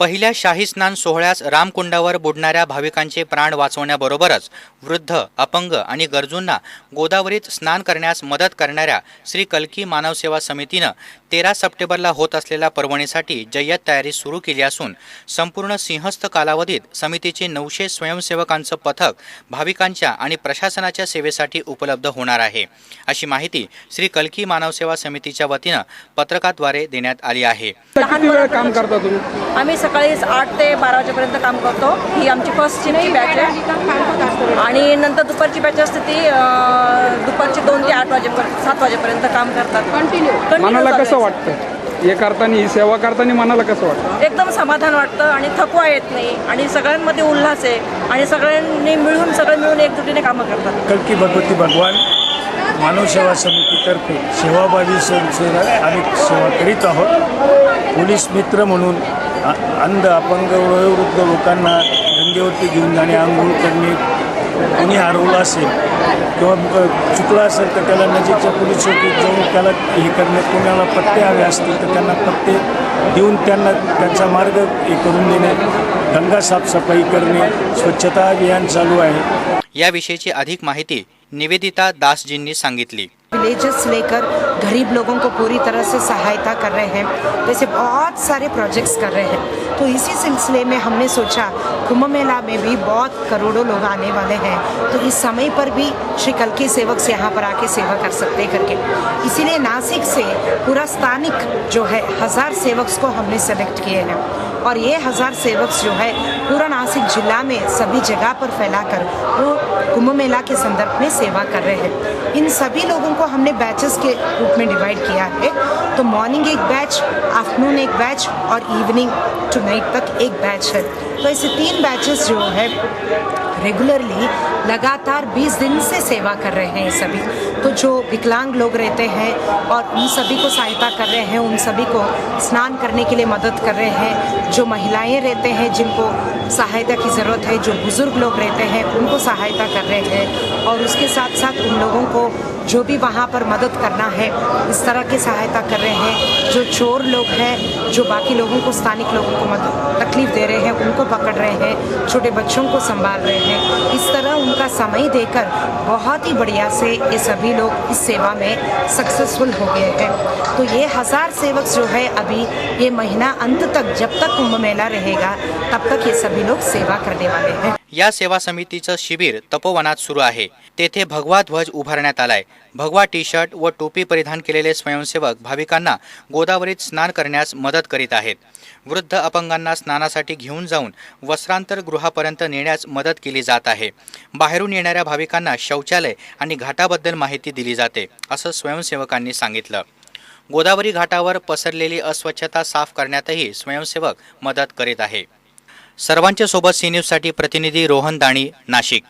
पहिल्या शाही स्नान सोहळ्यास रामकुंडावर बुडणाऱ्या भाविकांचे प्राण वाचवण्याबरोबरच वृद्ध अपंग आणि गरजूंना गोदावरीत स्नान करण्यास मदत करणाऱ्या श्री कल्की मानव सेवा समितीनं तेरा सप्टेंबरला होत असलेल्या पर्वणीसाठी जय्यत तयारी सुरू केली असून संपूर्ण सिंहस्थ कालावधीत समितीचे नऊशे स्वयंसेवकांचं पथक भाविकांच्या आणि प्रशासनाच्या सेवेसाठी उपलब्ध होणार आहे. अशी माहिती श्री कल्की मानव सेवा समितीच्या वतीनं पत्रकाद्वारे देण्यात आली आहे. काम करता तुम्ही? आम्ही सकाळी आठ ते बारा वाजेपर्यंत काम करतो. ही आमची फर्स्ट शिफ्टची बॅच आहे. आणि नंतर दुपारची बॅच असते ती दुपारची दोन ते आठ वाजेपर्यंत सात वाजेपर्यंत काम करतात. कंटिन्यू मनाला कसं वाटतं? हे करताना ही सेवा करताना मनाला कसं वाटतं? एकदम समाधान वाटतं आणि थकवा येत नाही. आणि सगळ्यांमध्ये उल्हास आहे. आणि सगळ्यांनी मिळून सगळे मिळून एकजुटीने कामं करतात. कल्की भगवती भगवान मानव सेवा समितीतर्फे सेवाभावी संस्थेला आम्ही सेवा करीत आहोत. पोलीस मित्र म्हणून अंध अपंग वयोवृद्ध लोकांना गंगेवरती घेऊन जाणे आंघोळ करणे कोणी हरवलं असेल किंवा चुकला चुकलं असेल तर त्याला नजीकच्या पोलीस चौकीत जाऊन त्याला हे करणे कोणाला पत्ते हवे असतील तर त्यांना पत्ते देऊन त्यांना त्यांचा मार्ग हे करून देणे गंगा साफसफाई करणे स्वच्छता अभियान चालू आहे. याविषयीची अधिक माहिती निवेदिता दासजींनी सांगितली. विलेजेस लेकर गरीब लोगों को पूरी तरह से सहायता कर रहे हैं, वैसे बहुत सारे प्रोजेक्ट्स कर रहे हैं। तो इसी सिलसिले में हमने सोचा, कुंभ मेला में भी बहुत करोड़ों लोग आने वाले हैं। तो इस समय पर भी श्री कल के सेवक यहाँ पर आके सेवा कर सकते करके। इसीलिए नासिक से पूरा स्थानिक जो है, हज़ार सेवक्स को हमने सेलेक्ट किए हैं। और ये हज़ार सेवक्स जो है पूरा नासिक जिला में सभी जगह पर फैलाकर वो कुंभ मेला के संदर्भ में सेवा कर रहे हैं। इन सभी लोगों को हमने बैचेस के रूप में डिवाइड किया है। तो मॉर्निंग एक बैच आफ्टरनून एक बैच और इवनिंग टू नाइट तक एक बैच है। तो ऐसे तीन बैचेस जो है रेगुलरली लगातार 20 दिन से सेवा कर रहे हैं सभी। तो जो विकलांग लोग रहते हैं और उन सभी को सहायता कर रहे हैं, उन सभी को स्नान करने के लिए मदद कर रहे हैं, जो महिलाएँ रहते हैं, जिनको सहायता की ज़रूरत है, जो बुज़ुर्ग लोग रहते हैं, उनको सहायता कर रहे हैं और उसके साथ साथ उन लोगों को जो भी वहाँ पर मदद करना है, इस तरह की सहायता कर रहे हैं, जो चोर लोग हैं, जो बाकी लोगों को, स्थानिक लोगों को मदद तकलीफ़ दे रहे हैं, उनको पकड़ रहे हैं, छोटे बच्चों को संभाल रहे हैं। इस तरह उनका समय देकर बहुत ही बढ़िया से ये सभी लोग इस सेवा में सक्सेसफुल हो गए हैं। तो ये हज़ार सेवक जो है, अभी ये महीना अंत तक जब तक कुंभ मेला रहेगा, तब तक ये सभी लोग सेवा करने वाले हैं। या सेवा समितीचं शिबिर तपोवनात सुरू आहे. तेथे भगवा ध्वज उभारण्यात आलाय. भगवा टी शर्ट व टोपी परिधान केलेले स्वयंसेवक भाविकांना गोदावरीत स्नान करण्यास मदत करीत आहेत. वृद्ध अपंगांना स्नानासाठी घेऊन जाऊन वस्त्रांतर गृहापर्यंत नेण्यास मदत केली जात आहे. बाहेरून येणाऱ्या भाविकांना शौचालय आणि घाटाबद्दल माहिती दिली जाते असं स्वयंसेवकांनी सांगितलं. गोदावरी घाटावर पसरलेली अस्वच्छता साफ करण्यातही स्वयंसेवक मदत करीत आहे. सर्वांच्या सोबत सी न्यूजसाठी प्रतिनिधी रोहन दाणी नाशिक.